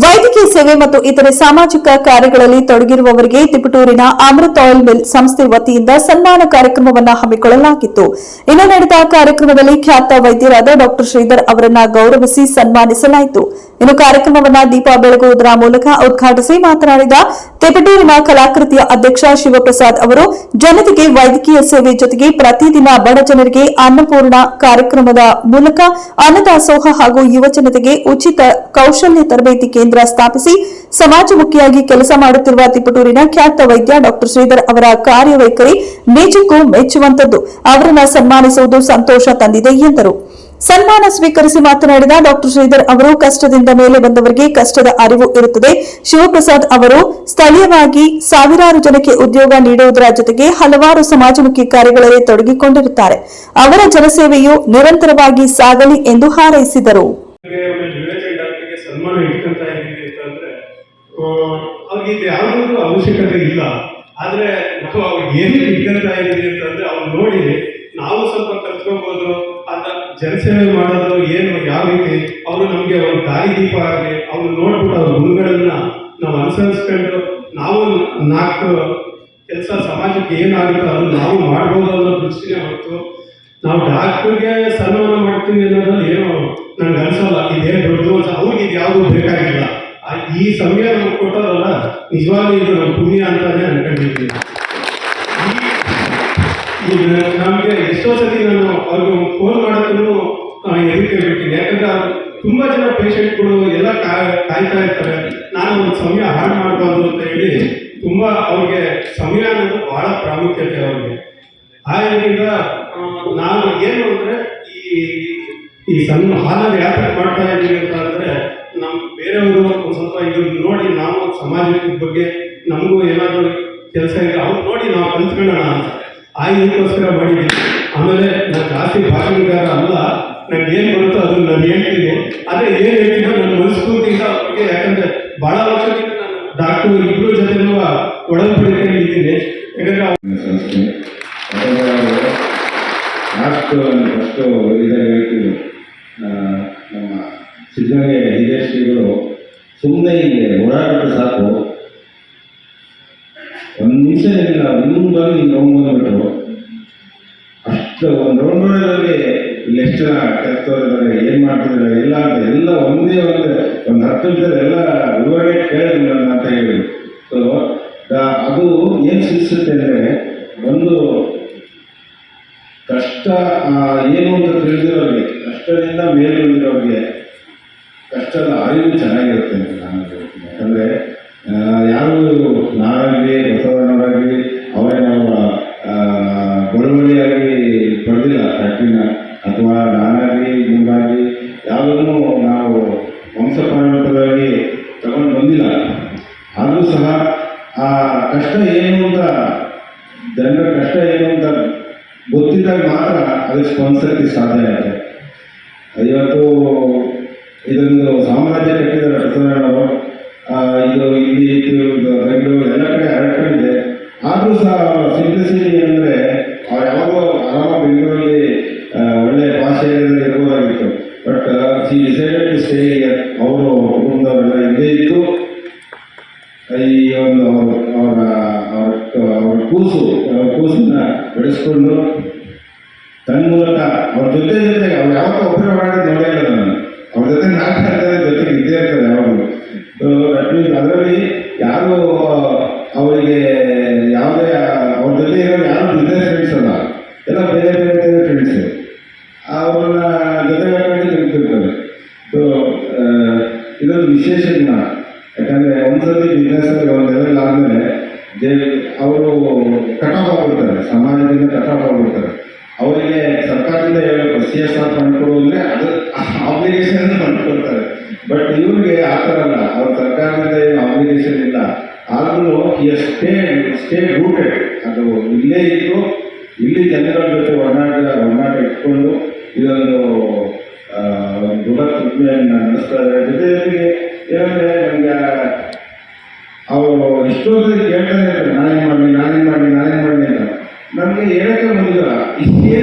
ವೈದ್ಯಕೀಯ ಸೇವೆ ಮತ್ತು ಇತರೆ ಸಾಮಾಜಿಕ ಕಾರ್ಯಗಳಲ್ಲಿ ತೊಡಗಿರುವವರಿಗೆ ತಿಪಟೂರಿನ ಅಮೃತ್ ಆಯಿಲ್ ಮಿಲ್ ಸಂಸ್ಥೆ ವತಿಯಿಂದ ಸನ್ಮಾನ ಕಾರ್ಯಕ್ರಮವನ್ನು ಹಮ್ಮಿಕೊಳ್ಳಲಾಗಿತ್ತು. ಇನ್ನು ನಡೆದ ಕಾರ್ಯಕ್ರಮದಲ್ಲಿ ಖ್ಯಾತ ವೈದ್ಯರಾದ ಡಾ ಶ್ರೀಧರ್ ಅವರನ್ನ ಗೌರವಿಸಿ ಸನ್ಮಾನಿಸಲಾಯಿತು. ಇನ್ನು ಕಾರ್ಯಕ್ರಮವನ್ನ ದೀಪ ಬೆಳಗುವುದರ ಮೂಲಕ ಉದ್ಘಾಟಿಸಿ ಮಾತನಾಡಿದ ತಿಪಟೂರಿನ ಕಲಾಕೃತಿಯ ಅಧ್ಯಕ್ಷ ಶಿವಪ್ರಸಾದ್ ಅವರು ಜನತೆಗೆ ವೈದ್ಯಕೀಯ ಸೇವೆ ಜೊತೆಗೆ ಪ್ರತಿದಿನ ಬಡ ಜನರಿಗೆ ಅನ್ನಪೂರ್ಣ ಕಾರ್ಯಕ್ರಮದ ಮೂಲಕ ಅನ್ನದಾಸೋಹ ಹಾಗೂ ಯುವ ಜನತೆಗೆ ಉಚಿತ ಕೌಶಲ್ಯ ತರಬೇತಿ ಕೇಂದ್ರ ಸ್ಥಾಪಿಸಿ ಸಮಾಜಮುಖಿಯಾಗಿ ಕೆಲಸ ಮಾಡುತ್ತಿರುವ ತಿಪಟೂರಿನ ಖ್ಯಾತ ವೈದ್ಯ ಡಾ. ಶ್ರೀಧರ್ ಅವರ ಕಾರ್ಯವೈಖರಿ ನಿಜಕ್ಕೂ ಮೆಚ್ಚುವಂತದ್ದು ಅವರನ್ನ ಸನ್ಮಾನಿಸುವುದು ಸಂತೋಷ ತಂದಿದೆ ಎಂದರು. ಸನ್ಮಾನ ಸ್ವೀಕರಿಸಿ ಮಾತನಾಡಿದ ಡಾಕ್ಟರ್ ಶ್ರೀಧರ್ ಅವರು, ಕಷ್ಟದಿಂದ ಮೇಲೆ ಬಂದವರಿಗೆ ಕಷ್ಟದ ಅರಿವು ಇರುತ್ತದೆ. ಶಿವಪ್ರಸಾದ್ ಅವರು, ಸ್ಥಳೀಯವಾಗಿ ಸಾವಿರಾರು ಜನಕ್ಕೆ ಉದ್ಯೋಗ ನೀಡುವುದರ ಜೊತೆಗೆ ಹಲವಾರು ಸಮಾಜಮುಖಿ ಕಾರ್ಯಗಳಲ್ಲಿ ತೊಡಗಿಕೊಂಡಿರುತ್ತಾರೆ. ಅವರ ಜನಸೇವೆಯು ನಿರಂತರವಾಗಿ ಸಾಗಲಿ ಎಂದು ಹಾರೈಸಿದರು. ಅವಶ್ಯಕತೆ ಇಲ್ಲ. ಆದ್ರೆ ಏನು ಇಟ್ಕೊಂತ ಇದೀವಿ ಅಂತಂದ್ರೆ ಅವ್ರು ನೋಡಿ ನಾವು ಸ್ವಲ್ಪ ಕಲ್ತ್ಕೋಬಹುದು ಅಂತ ಜನಸೇವೆ ಮಾಡೋದು ಏನು ಯಾವ ರೀತಿ, ಅವರು ನಮಗೆ ಒಂದು ದಾರಿ ದೀಪ ಆಗಲಿ, ಅವ್ರು ನೋಡ್ಬಿಟ್ಟು ಅವ್ರ ಗುಣಗಳನ್ನ ನಾವು ಅನುಸರಿಸ್ಕೊಂಡು ನಾವು ನಾಲ್ಕು ಕೆಲಸ ಸಮಾಜಕ್ಕೆ ಏನಾಗುತ್ತೋ ಅದನ್ನ ನಾವು ಮಾಡ್ಬೋದು ಅನ್ನೋ ದೃಷ್ಟಿನೇ ಹೊರತು, ನಾವು ಡಾಕ್ಟರ್ಗೆ ಸನ್ಮಾನ ಮಾಡ್ತೀವಿ ಅನ್ನೋದ್ರಲ್ಲಿ ಏನು ನನ್ಗೆ ಅನ್ಸಲ್ಲ. ಇದೇ ದೊಡ್ಡದು ಅಂತ ಅವ್ರಿಗೆ ಇದು ಯಾವುದು ಬೇಕಾಗಿಲ್ಲ. ಈ ಸಮಯ ನಮ್ಗೆ ಕೊಟ್ಟೋದಲ್ಲ ನಿಜವಾಗ್ಲೂ ಇದು ನಮ್ಮ ಪುಣ್ಯ ಅಂತಾನೆ ಅನ್ಕೊಂಡಿದ್ದೀನಿ. ನಮಗೆ ಎಷ್ಟೋ ಸತಿ ನಾನು ಅವ್ರಿಗೆ ಫೋನ್ ಮಾಡೋದನ್ನು ಎದಕ್ಕೆ ಬಿಡ್ತೀನಿ ಯಾಕಂದ್ರೆ ಅವ್ರು ತುಂಬಾ ಜನ ಪೇಷಂಟ್ಗಳು ಎಲ್ಲ ಕಾಯ್- ಕಾಯ್ತಾ ಇರ್ತಾರೆ. ನಾನು ಒಂದು ಸಮಯ ಹಾಳು ಮಾಡಬಾರ್ದು ಅಂತ ಹೇಳಿ ತುಂಬಾ ಅವ್ರಿಗೆ ಸಮಯ ಅನ್ನೋದು ಬಹಳ ಪ್ರಾಮುಖ್ಯತೆ ಅವ್ರಿಗೆ. ಆದ್ದರಿಂದ ನಾನು ಏನು ಅಂದ್ರೆ ಈ ಈ ಸಣ್ಣ ಹಾಲಲ್ಲಿ ಯಾಕೆ ಮಾಡ್ತಾ ಇದ್ದೀವಿ ಅಂತ ಅಂದ್ರೆ ನಮ್ ಬೇರೆಯವರು ಒಂದು ಸ್ವಲ್ಪ ಇದನ್ನು ನೋಡಿ ನಾವು ಸಮಾಜದ ಬಗ್ಗೆ ನಮಗೂ ಏನಾದರೂ ಕೆಲಸ ಇದೆ, ಅವ್ರು ನೋಡಿ ನಾವು ಕಲ್ತ್ಕೊಳ್ಳೋಣ ಅಂತ. ಆ ಇದಕ್ಕೋಸ್ಕರ ಮಾಡಿದ್ದೀನಿ ಆಮೇಲೆ ನಾನು ಜಾಸ್ತಿ ಭಾಷಣಗಾರ ಅಲ್ಲ ನನಗೆ ಏನು ಬರುತ್ತೋ ಅದನ್ನು ನಾನು ಹೇಳ್ತೀನಿ. ಅದೇ ಏನು ಹೇಳ್ತೀನೋ ನನ್ನ ಮನಸ್ಫೂರ್ತಿಯಿಂದ ಅವ್ರಿಗೆ, ಯಾಕಂದ್ರೆ ಬಹಳ ವರ್ಷದಿಂದ ಡಾಕ್ಟರ್ ಇಬ್ಬರು ಜೊತೆನೂ ಒಡಂಬಡಿಕೆಯಲ್ಲಿ ಇದ್ದೀನಿ. ಯಾಕಂದ್ರೆ ನಮ್ಮ ಸುಮ್ಮನೆ ಇಲ್ಲಿ ಓಡಾಡಿದ್ರೆ ಸಾಕು. ಒಂದು ನಿಮಿಷ ಇಲ್ಲ ಇನ್ನೊಂದು ಬಂದು ಹಿಂಗೆ ಲೆಕ್ಚರ್ ಒಂದು ಏನ್ ಹೊಡೆದಲ್ಲಿ ಇಲ್ಲಿ ಜನ ಕೆಲಸದವರಿದ್ದಾರೆ ಏನು ಎಲ್ಲ ಎಲ್ಲ ಒಂದೇ ಒಂದು ಒಂದು ಹತ್ತು ನಿಮಿಷದ ಎಲ್ಲ ವಿವರಣೆ ಕೇಳಿದ್ರು ಅಂತ ಹೇಳಿದ್ರು. ಸೊ ಅದು ಏನು ಸೂಚಿಸುತ್ತೆ ಅಂದರೆ, ಒಂದು ಕಷ್ಟ ಏನು ಅಂತ ತಿಳಿದಿರೋರಿಗೆ, ಕಷ್ಟದಿಂದ ಮೇಲೆ ಬಂದಿರೋರಿಗೆ, ಕಷ್ಟದ ಅರಿವು ಚೆನ್ನಾಗಿರುತ್ತೆ ಅಂತ ನಾನು ಹೇಳ್ತೀನಿ. ಯಾಕಂದರೆ ಯಾರು ನಾರಾಗಲಿ ಗೊತ್ತಿದ್ದಾಗ ಮಾತ್ರ ಅದಕ್ಕೆ ಸ್ಪಾನ್ಸರ್ಗೆ ಸಾಧ್ಯ ಆಯಿತು. ಇವತ್ತು ಇದೊಂದು ಸಾಮ್ರಾಜ್ಯ ಕಟ್ಟಿದ್ದಾರೆ ಬಸವಣ್ಣವರು ಆ, ಇದು ಇಲ್ಲಿ ಬೆಂಗಳೂರು ಎಲ್ಲ ಕಡೆ ಹರಡ್ಕೊಂಡಿದೆ ಆದರೂ ಸಹ ಸಿ ಅಂದರೆ ಅವ್ರು ಯಾವಾಗೋ ಆರಾಮ ಬೆಂಗಳೂರಲ್ಲಿ ಒಳ್ಳೆಯ ಒಳ್ಳೆ ಭಾಷೆಯಲ್ಲಿ ಇರ್ಬೋದಾಗಿತ್ತು. ಬಟ್ ಸಿ ಡಿಸೈಡೆಡ್ ಸ್ಟೇ ಅವರು ಕುಟುಂಬದವರೆಲ್ಲ ಇದ್ದೇ ಈ ಕೂಸು ಕೂಸನ್ನ ಬೆಳೆಸ್ಕೊಂಡು ತನ್ನ ಮೂಲಕ ಅವ್ರ ಜೊತೆ ಜೊತೆಗೆ ಅವ್ರು ಯಾವತ್ತೂ ಉಪಯೋಗ ಮಾಡಿದ ನೋಡೇ ಇಲ್ಲ ನಾನು. ಅವ್ರ ಜೊತೆ ನಾಟಕ ಜೊತೆಗೆ ಇದ್ದೇ ಇರ್ತಾರೆ ಅವರು ಕಟ್ ಆಫ್ ಆಗ್ಬಿಡ್ತಾರೆ ಸಮಾಜದಿಂದ ಕಟ್ ಆಫ್ ಆಗ್ಬಿಡ್ತಾರೆ ಅವರಿಗೆ ಸರ್ಕಾರದಿಂದ ಹೇಳಬೇಕು ಸಿ ಎಸ್ ಆರ್ ಫಂಡ್ ಕೊಡುವುದ್ರೆ ಅದು ಆಬ್ಲಿಗೇಷನ್ ಬಟ್ ಇವ್ರಿಗೆ ಆ ಥರ ಅಲ್ಲ, ಅವ್ರ ಸರ್ಕಾರದಿಂದ ಏನು ಆಬ್ಲಿಗೇಷನ್ ಇಲ್ಲ. ಆದ್ರೂ ಸ್ಟೇ ಸ್ಟೇ ರೂಟೆಡ್ ಅದು ಇಲ್ಲೇ ಇದ್ದು ಇಲ್ಲಿ ಜನಗಳ ಜೊತೆ ಒಡನಾಟ ಒಡನಾಟ ಇಟ್ಕೊಂಡು ಇದೊಂದು ಬೃಹತ್ ಉದ್ದಿಮೆಯನ್ನು ನಡೆಸ್ತಾ ಇದ್ದಾರೆ. ಜೊತೆ ಜೊತೆಗೆ ಏನಂದ್ರೆ, ನಮ್ಗೆ ಅವರು ಎಷ್ಟೋ ಸರಿ ಕೇಳ್ತಾನೆ hicieron